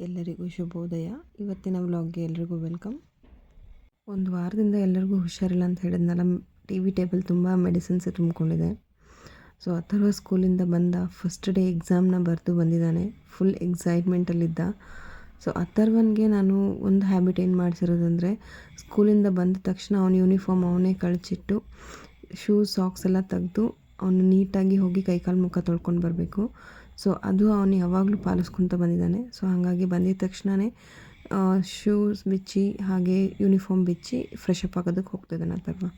ಎಲ್ಲರಿಗೂ ಶುಭೋದಯ. ಇವತ್ತಿನ ವ್ಲಾಗ್ಗೆ ಎಲ್ರಿಗೂ ವೆಲ್ಕಮ್. ಒಂದು ವಾರದಿಂದ ಎಲ್ಲರಿಗೂ ಹುಷಾರಿಲ್ಲ ಅಂತ ಹೇಳಿದ್ನಲ್ಲ, ಟಿ ವಿ ಟೇಬಲ್ ತುಂಬ ಮೆಡಿಸಿನ್ಸ್ ತುಂಬಿಕೊಂಡಿದೆ. ಸೊ, ಅಥರ್ವ ಸ್ಕೂಲಿಂದ ಬಂದ ಫಸ್ಟ್ ಡೇ ಎಕ್ಸಾಮ್ನ ಬರೆದು ಬಂದಿದ್ದಾನೆ. ಫುಲ್ ಎಕ್ಸೈಟ್ಮೆಂಟಲ್ಲಿದ್ದ ಸೊ, ಅಥರ್ವನ್ಗೆ ನಾನು ಒಂದು ಹ್ಯಾಬಿಟ್ ಏನು ಮಾಡಿಸಿರೋದಂದರೆ, ಸ್ಕೂಲಿಂದ ಬಂದ ತಕ್ಷಣ ಅವನ ಯೂನಿಫಾರ್ಮ್ ಅವನೇ ಕಳಚಿಟ್ಟು ಶೂಸ್ ಸಾಕ್ಸ್ ಎಲ್ಲ ತೆಗೆದು, ಅವನು ನೀಟಾಗಿ ಹೋಗಿ ಕೈಕಾಲು ಮುಖ ತೊಳ್ಕೊಂಡು ಬರಬೇಕು. ಸೊ ಅದು ಅವನು ಯಾವಾಗಲೂ ಪಾಲಿಸ್ಕೊತ ಬಂದಿದ್ದಾನೆ. ಸೊ ಹಾಗಾಗಿ ಬಂದಿದ ತಕ್ಷಣವೇ ಶೂಸ್ ಬಿಚ್ಚಿ, ಹಾಗೆ ಯೂನಿಫಾರ್ಮ್ ಬಿಚ್ಚಿ ಫ್ರೆಶ್ ಅಪ್ ಆಗೋದಕ್ಕೆ ಹೋಗ್ತಿದ್ದಾನೆ ಅಥರ್ವ.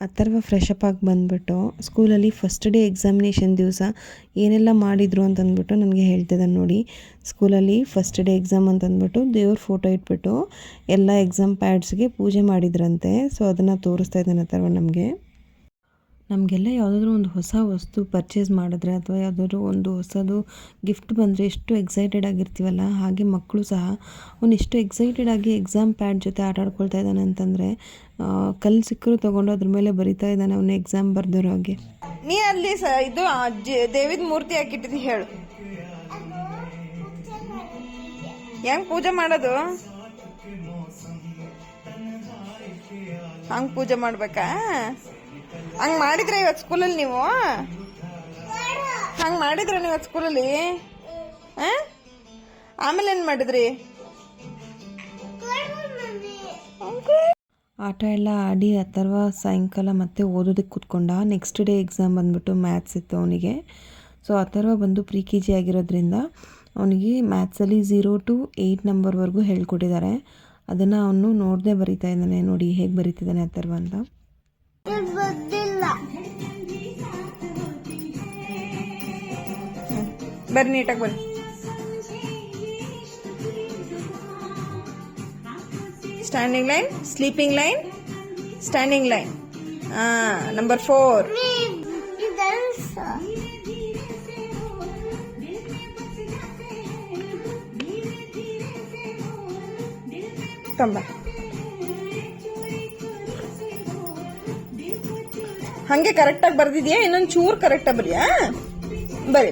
ಅಥರ್ವ ಫ್ರೆಶ್ ಅಪ್ ಆಗಿ ಬಂದುಬಿಟ್ಟು ಸ್ಕೂಲಲ್ಲಿ ಫಸ್ಟ್ ಡೇ ಎಕ್ಸಾಮಿನೇಷನ್ ದಿವಸ ಏನೆಲ್ಲ ಮಾಡಿದರು ಅಂತಂದ್ಬಿಟ್ಟು ನನಗೆ ಹೇಳ್ತಿದ್ದಾನೆ ನೋಡಿ. ಸ್ಕೂಲಲ್ಲಿ ಫಸ್ಟ್ ಡೇ ಎಕ್ಸಾಮ್ ಅಂತಂದ್ಬಿಟ್ಟು ದೇವ್ರ ಫೋಟೋ ಇಟ್ಬಿಟ್ಟು ಎಲ್ಲ ಎಕ್ಸಾಮ್ ಪ್ಯಾಡ್ಸ್ಗೆ ಪೂಜೆ ಮಾಡಿದ್ರಂತೆ. ಸೊ ಅದನ್ನು ತೋರಿಸ್ತಾ ಇದ್ದಾನೆ ಅಥರ್ವ ನಮಗೆ. ನಮಗೆಲ್ಲ ಯಾವುದಾದ್ರೂ ಒಂದು ಹೊಸ ವಸ್ತು ಪರ್ಚೇಸ್ ಮಾಡಿದ್ರೆ ಅಥವಾ ಯಾವುದಾದ್ರೂ ಒಂದು ಹೊಸದು ಗಿಫ್ಟ್ ಬಂದರೆ ಎಷ್ಟು ಎಕ್ಸೈಟೆಡ್ ಆಗಿರ್ತೀವಲ್ಲ, ಹಾಗೆ ಮಕ್ಕಳು ಸಹ ಅವ್ನು ಎಷ್ಟು ಎಕ್ಸೈಟೆಡ್ ಆಗಿ ಎಕ್ಸಾಮ್ ಪ್ಯಾಡ್ ಜೊತೆ ಆಟ ಆಡ್ಕೊಳ್ತಾ ಇದ್ದಾನೆ ಅಂತಂದರೆ ಕಲ್ಲು ಸಿಕ್ಕರು ತೊಗೊಂಡು ಅದ್ರ ಮೇಲೆ ಬರಿತಾ ಇದ್ದಾನೆ ಅವನು ಎಕ್ಸಾಮ್ ಬರೆದಿರೋ ಹಾಗೆ. ನೀ ಅಲ್ಲಿ ಸ, ಇದು ದೇವಿದ ಮೂರ್ತಿ ಹಾಕಿಟ್ಟಿದ್ದು ಹೇಳು. ಹೆಂಗ್ ಪೂಜೆ ಮಾಡೋದು? ಹಂಗೆ ಪೂಜೆ ಮಾಡ್ಬೇಕಾ? ಹಂಗ್ ಮಾಡಿದ್ರೆ ಇವತ್ ಸ್ಕೂಲಲ್ಲಿ ನೀವು? ಹಂಗ್ ಮಾಡಿದ್ರೆ ನೀವು ಇವತ್ ಸ್ಕೂಲಲ್ಲಿ? ಆಮೇಲೆ ಏನ್ ಮಾಡಿದ್ರಿ? ಆಟ ಎಲ್ಲ ಆಡಿ ಅಥರ್ವ ಸಾಯಂಕಾಲ ಮತ್ತೆ ಓದೋದಕ್ಕೆ ಕೂತ್ಕೊಂಡ. ನೆಕ್ಸ್ಟ್ ಡೇ ಎಕ್ಸಾಮ್ ಬಂದ್ಬಿಟ್ಟು ಮ್ಯಾಥ್ಸ್ ಇತ್ತು ಅವನಿಗೆ. ಸೊ ಅಥರ್ವ ಬಂದು ಪ್ರಿ ಕೆ ಜಿ ಆಗಿರೋದ್ರಿಂದ ಅವನಿಗೆ ಮ್ಯಾಥ್ಸಲ್ಲಿ ಝೀರೋ ಟು ಏಯ್ಟ್ ನಂಬರ್ವರೆಗೂ ಹೇಳ್ಕೊಟ್ಟಿದ್ದಾರೆ. ಅದನ್ನು ಅವನು ನೋಡದೆ ಬರಿತಾ ಇದ್ದಾನೆ. ನೋಡಿ ಹೇಗೆ ಬರಿತಿದ್ದಾನೆ ಅಥರ್ವ ಅಂತ. ಬರ್ರಿ ನೀಟಾಗಿ ಬರ್ರಿ. Standing line sleeping line standing line number four ತಂಬ ಹಂಗೆ ಕರೆಕ್ಟಾಗಿ ಬರ್ದಿದ್ಯಾ? ಇನ್ನೊಂದು ಚೂರು ಕರೆಕ್ಟಾಗಿ ಬರಿಯಾ ಬರಿ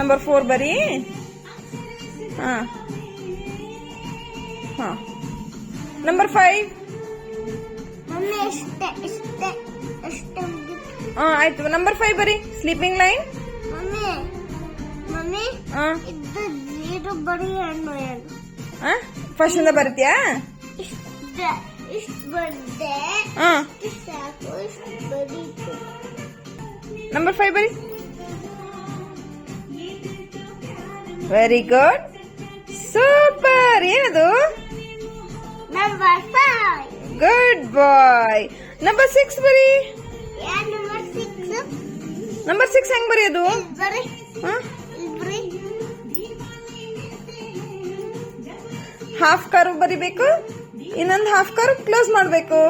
ನಂಬರ್ ಫೋರ್ ಬರಿ ಹಾ. ಹಾ. ನಂಬರ್ ಫೈವ್ ಹಾ ಆಯ್ತು. ನಂಬರ್ ಫೈವ್ ಬರಿ ಸ್ಲೀಪಿಂಗ್ ಲೈನ್ ಫಸ್ಟ್ ಇಂದ ಬರ್ತೀಯಾ? ನಂಬರ್ ಫೈವ್ ಬರಿ ವೆರಿ ಗುಡ್ ಸೂಪರ್ ಏನದು? ಗುಡ್ ಬಾಯ್ ನಂಬರ್ ಸಿಕ್ಸ್ ಬರಿ? ನಂಬರ್ ಸಿಕ್ಸ್ ಹೆಂಗ್ ಬರೆಯೋದು? ಹಾಫ್ ಕಾರು ಬರಿಬೇಕು. ಇನ್ನೊಂದು ಹಾಫ್ ಕಾರು ಕ್ಲೋಸ್ ಮಾಡಬೇಕು.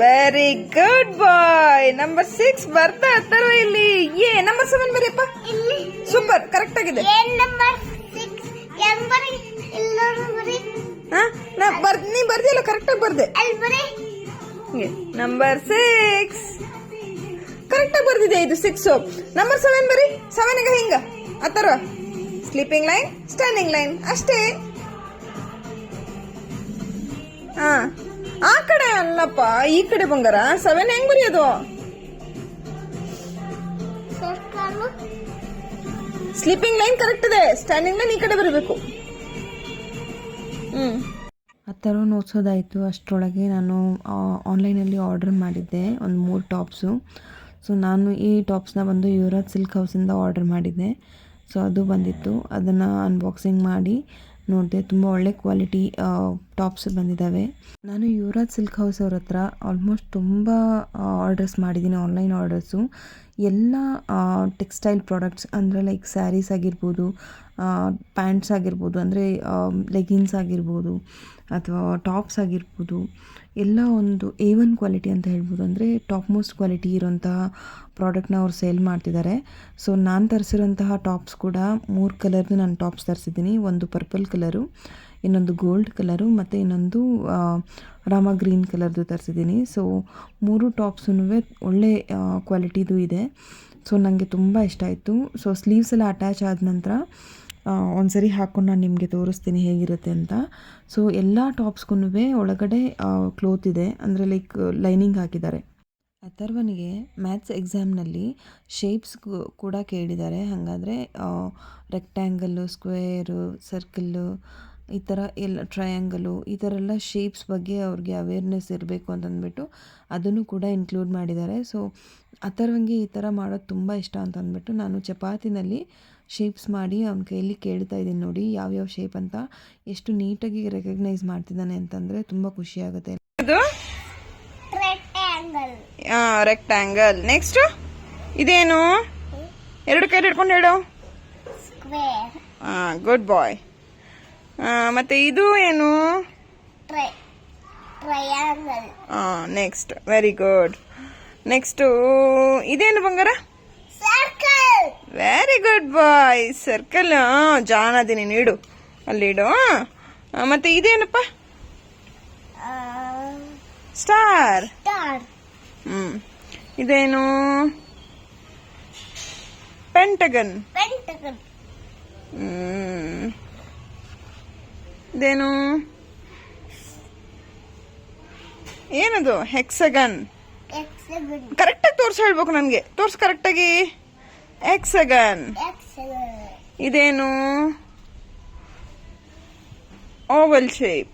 Very good boy number six ಬರ್ತಾ ಇರ್ತಾರ ಇಲ್ಲಿ. ಏ ನಂಬರ್ ಸೆವೆನ್ ಬರೀಪ್ಪ ಸೂಪರ್ ಕರೆಕ್ಟ್ ಆಗಿದೆ. ನಾ ಬರ್? ನೀ ಬರ್ದಿಲ್ಲ ಕರೆಕ್ಟ್ ಆಗಿ ಬರ್ದೆ. ನಂಬರ್ ಸಿಕ್ಸ್ ಕರೆಕ್ಟ್ ಆಗಿ ಬರ್ದಿದೆ ಇದು ಸಿಕ್ಸ್ ನಂಬರ್ ಸೆವೆನ್ ಬರಿ. ಸೆವೆನ್ ಈಗ ಹಿಂಗ. ಆತರ ಸ್ಲೀಪಿಂಗ್ ಲೈನ್ ಸ್ಟ್ಯಾಂಡಿಂಗ್ ಲೈನ್ ಅಷ್ಟೇ. ಹಾ. ಆ ಕಡೆ ಅಲ್ಲಪ್ಪ ಈ ಕಡೆ ಬಂಗಾರ. ಸೆವೆನ್ ಹೆಂಗ್ ಬರೆಯೋದು ಸ್ಲೀಪಿಂಗ್ ಲೈನ್ ಕರೆಕ್ಟ್ ಇದೆ. ಸ್ಟ್ಯಾಂಡಿಂಗ್ ಲೈನ್ ಈ ಕಡೆ ಬರಬೇಕು. ಹ್ಮ್. ಆ ಥರ ಓದಿಸೋದಾಯಿತು ಅಷ್ಟರೊಳಗೆ ನಾನು ಆನ್ಲೈನಲ್ಲಿ ಆರ್ಡರ್ ಮಾಡಿದ್ದೆ. ಒಂದು ಮೂರು ಟಾಪ್ಸು ಸೊ ನಾನು ಈ ಟಾಪ್ಸ್ನ ಬಂದು ಯುವರಾಜ್ ಸಿಲ್ಕ್ ಹೌಸಿಂದ ಆರ್ಡರ್ ಮಾಡಿದ್ದೆ. ಸೊ ಅದು ಬಂದಿತ್ತು. ಅದನ್ನು ಅನ್ಬಾಕ್ಸಿಂಗ್ ಮಾಡಿ ನೋಡಿದೆ ತುಂಬ ಒಳ್ಳೆ ಕ್ವಾಲಿಟಿ ಟಾಪ್ಸ್ ಬಂದಿದ್ದಾವೆ ನಾನು ಯುವರಾಜ್ ಸಿಲ್ಕ್ ಹೌಸ್ ಅವ್ರ ಹತ್ರ ಆಲ್ಮೋಸ್ಟ್ ತುಂಬ ಆರ್ಡರ್ಸ್ ಮಾಡಿದ್ದೀನಿ ಆನ್ಲೈನ್ ಆರ್ಡರ್ಸು ಎಲ್ಲ ಟೆಕ್ಸ್ಟೈಲ್ ಪ್ರಾಡಕ್ಟ್ಸ್ ಅಂದರೆ ಲೈಕ್ ಸ್ಯಾರೀಸ್ ಆಗಿರ್ಬೋದು ಪ್ಯಾಂಟ್ಸ್ ಆಗಿರ್ಬೋದು, ಅಂದರೆ ಲೆಗಿನ್ಸ್ ಆಗಿರ್ಬೋದು, ಅಥವಾ ಟಾಪ್ಸ್ ಆಗಿರ್ಬೋದು, ಎಲ್ಲ ಒಂದು ಎ ಒನ್ ಕ್ವಾಲಿಟಿ ಅಂತ ಹೇಳ್ಬೋದು. ಅಂದರೆ ಟಾಪ್ ಮೋಸ್ಟ್ ಕ್ವಾಲಿಟಿ ಇರೋಂತಹ ಪ್ರಾಡಕ್ಟ್ನ ಅವ್ರು ಸೇಲ್ ಮಾಡ್ತಿದ್ದಾರೆ. ಸೊ ನಾನು ತರಿಸಿರೋಂತಹ ಟಾಪ್ಸ್ ಕೂಡ ಮೂರು ಕಲರ್ದು ನಾನು ಟಾಪ್ಸ್ ತರಿಸಿದ್ದೀನಿ. ಒಂದು ಪರ್ಪಲ್ ಕಲರು ಇನ್ನೊಂದು ಗೋಲ್ಡ್ ಕಲರು ಮತ್ತು ಇನ್ನೊಂದು ರಾಮ ಗ್ರೀನ್ ಕಲರ್ದು ತರಿಸಿದ್ದೀನಿ. ಸೊ ಮೂರು ಟಾಪ್ಸೂ ಒಳ್ಳೆ ಕ್ವಾಲಿಟಿದು ಇದೆ. ಸೊ ನನಗೆ ತುಂಬ ಇಷ್ಟ ಆಯಿತು. ಸೊ ಸ್ಲೀವ್ಸ್ ಎಲ್ಲ ಅಟ್ಯಾಚ್ ಆದ ನಂತರ ಒಂದು ಸರಿ ಹಾಕ್ಕೊಂಡು ನಾನು ನಿಮಗೆ ತೋರಿಸ್ತೀನಿ ಹೇಗಿರುತ್ತೆ ಅಂತ. ಸೊ ಎಲ್ಲ ಟಾಪ್ಸ್ಗೂ ಒಳಗಡೆ ಕ್ಲೋತ್ ಇದೆ. ಅಂದರೆ ಲೈಕ್ ಲೈನಿಂಗ್ ಹಾಕಿದ್ದಾರೆ. ಅಥರ್ವನಿಗೆ ಮ್ಯಾಥ್ಸ್ ಎಕ್ಸಾಮ್ನಲ್ಲಿ ಶೇಪ್ಸ್ ಕೂಡ ಕೇಳಿದ್ದಾರೆ. ಹಾಗಾದರೆ ರೆಕ್ಟ್ಯಾಂಗಲ್ಲು ಸ್ಕ್ವೇರು ಸರ್ಕಲ್ಲು ಈ ಥರ ಎಲ್ಲ ಟ್ರಯಾಂಗಲು ಈ ಥರ ಎಲ್ಲ ಶೇಪ್ಸ್ ಬಗ್ಗೆ ಅವ್ರಿಗೆ ಅವೇರ್ನೆಸ್ ಇರಬೇಕು ಅಂತಂದ್ಬಿಟ್ಟು ಅದನ್ನು ಕೂಡ ಇನ್ಕ್ಲೂಡ್ ಮಾಡಿದ್ದಾರೆ. ಸೊ ಅಥರ್ವಂಗೆ ಈ ಥರ ಮಾಡೋದು ತುಂಬ ಇಷ್ಟ ಅಂತ ಅಂದ್ಬಿಟ್ಟು ನಾನು ಚಪಾತಿನಲ್ಲಿ ಶೇಪ್ಸ್ ಮಾಡಿ ಅವ್ನ ಕೈಯಲ್ಲಿ ಕೇಳ್ತಾ ಇದ್ದೀನಿ ನೋಡಿ ಯಾವ್ಯಾವ ಶೇಪ್ ಅಂತ ಎಷ್ಟು ನೀಟಾಗಿ ರೆಕಗ್ನೈಸ್ ಮಾಡ್ತಿದ್ದಾನೆ ಅಂತಂದರೆ ತುಂಬ ಖುಷಿಯಾಗುತ್ತೆ ರೆಕ್ಟ್ಯಾಂಗಲ್ ನೆಕ್ಸ್ಟ್ ಇದೇನು? ಎರಡು ಕೈ ಹಿಡ್ಕೊಂಡು ಹೇಳು. ಗುಡ್ ಬಾಯ್ ಮತ್ತೆ ಇದು ಏನು? ನೆಕ್ಸ್ಟ್ ವೆರಿ ಗುಡ್ ನೆಕ್ಸ್ಟ್ ಇದೇನು ಬಂಗಾರ? ವೆರಿ ಗುಡ್ ಬಾಯ್ ಸರ್ಕಲ್ ಜಾಣದಿನಿ ನೀಡು ಅಲ್ಲಿಡು ಮತ್ತೆ ಇದೇನಪ್ಪ? ಸ್ಟಾರ್ ಹ್ಮ್. ಇದೇನು? ಪೆಂಟಗನ್ ಪೆಂಟಗನ್ ಹ್ಮ್. ಇದೇನು? ಏನದು? ಹೆಕ್ಸಗನ್ ಕರೆಕ್ಟ್ ಕರೆಕ್ಟಾಗಿ ತೋರ್ಸಿ ಹೇಳ್ಬೇಕು ನನಗೆ. ತೋರ್ಸ್ ಕರೆಕ್ಟಾಗಿ ಹೆಕ್ಸಗನ್ ಇದೇನು? ಓವಲ್ ಶೇಪ್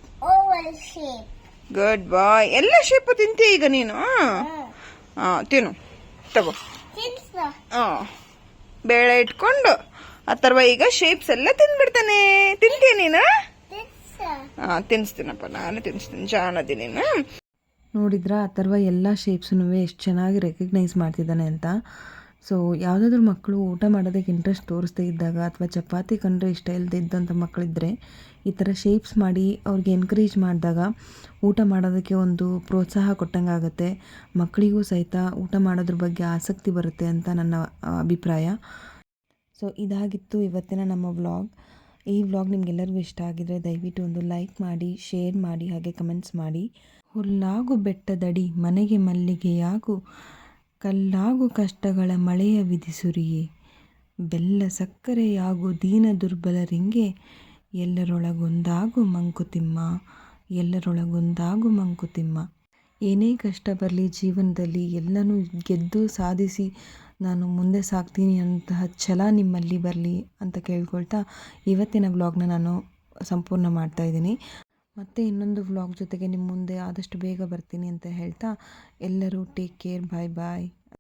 ಗುಡ್ ಬಾಯ್ ಎಲ್ಲ ಶೇಪ್ ತಿಂತೀಯ ಈಗ ನೀನು? ಹಾ. ತಿನ್ನು. ತಗೋ. ಹಾಂ ಬೇಳೆ ಇಟ್ಕೊಂಡು ಅಥರ್ವ ಈಗ ಶೇಪ್ಸ್ ಎಲ್ಲ ತಿನ್ಬಿಡ್ತಾನೆ ತಿಂತೀಯ ನೀನು? ತಿನ್ನಿಸ್ತೀನಪ್ಪ ನಾನು ತಿನ್ನಿಸ್ತೀನಿ ಜಾನದಿ ನೀನು. ನೋಡಿದ್ರ ಥರ ಎಲ್ಲ ಶೇಪ್ಸೂ ಎಷ್ಟು ಚೆನ್ನಾಗಿ ರೆಕಗ್ನೈಸ್ ಮಾಡ್ತಿದ್ದಾನೆ ಅಂತ. ಸೊ ಯಾವುದಾದ್ರೂ ಮಕ್ಕಳು ಊಟ ಮಾಡೋದಕ್ಕೆ ಇಂಟ್ರೆಸ್ಟ್ ತೋರಿಸ್ದೇ ಇದ್ದಾಗ ಅಥವಾ ಚಪಾತಿ ಕಂಡ್ರೆ ಇಷ್ಟ ಇಲ್ಲದೆ ಇದ್ದಂಥ ಮಕ್ಕಳಿದ್ದರೆ ಈ ಥರ ಶೇಪ್ಸ್ ಮಾಡಿ ಅವ್ರಿಗೆ ಎನ್ಕರೇಜ್ ಮಾಡಿದಾಗ ಊಟ ಮಾಡೋದಕ್ಕೆ ಒಂದು ಪ್ರೋತ್ಸಾಹ ಕೊಟ್ಟಂಗೆ ಆಗುತ್ತೆ ಮಕ್ಕಳಿಗೂ ಸಹಿತ ಊಟ ಮಾಡೋದ್ರ ಬಗ್ಗೆ ಆಸಕ್ತಿ ಬರುತ್ತೆ ಅಂತ ನನ್ನ ಅಭಿಪ್ರಾಯ. ಸೊ ಇದಾಗಿತ್ತು ಇವತ್ತಿನ ನಮ್ಮ ವ್ಲಾಗ್ ಈ ವ್ಲಾಗ್ ನಿಮಗೆಲ್ಲರಿಗೂ ಇಷ್ಟ ಆಗಿದರೆ ದಯವಿಟ್ಟು ಒಂದು ಲೈಕ್ ಮಾಡಿ ಶೇರ್ ಮಾಡಿ, ಹಾಗೆ ಕಮೆಂಟ್ಸ್ ಮಾಡಿ. ಹುಲ್ಲಾಗು ಬೆಟ್ಟದಡಿ, ಮನೆಗೆ ಮಲ್ಲಿಗೆಯಾಗು, ಕಲ್ಲಾಗು ಕಷ್ಟಗಳ ಮಳೆಯ ವಿಧಿಸುರಿಯೇ ಬೆಲ್ಲ ಸಕ್ಕರೆಯಾಗು ದೀನ ದುರ್ಬಲರಿಂಗೆ ಎಲ್ಲರೊಳಗೊಂದಾಗು ಮಂಕುತಿಮ್ಮ ಎಲ್ಲರೊಳಗೊಂದಾಗು ಮಂಕುತಿಮ್ಮ ಏನೇ ಕಷ್ಟ ಬರಲಿ ಜೀವನದಲ್ಲಿ ಎಲ್ಲನೂ ಗೆದ್ದು ಸಾಧಿಸಿ ನಾನು ಮುಂದೆ ಸಾಗ್ತೀನಿ ಅಂತಹ ಛಲ ನಿಮ್ಮಲ್ಲಿ ಬರಲಿ ಅಂತ ಕೇಳ್ಕೊಳ್ತಾ ಇವತ್ತಿನ ವ್ಲಾಗ್ನ ನಾನು ಸಂಪೂರ್ಣ ಮಾಡ್ತಾ ಇದ್ದೀನಿ. ಮತ್ತೆ ಇನ್ನೊಂದು ವ್ಲಾಗ್ ಜೊತೆಗೆ ನಿಮ್ಮ ಮುಂದೆ ಆದಷ್ಟು ಬೇಗ ಬರ್ತೀನಿ ಅಂತ ಹೇಳ್ತಾ ಎಲ್ಲರೂ ಟೇಕ್ ಕೇರ್ ಬಾಯ್ ಬಾಯ್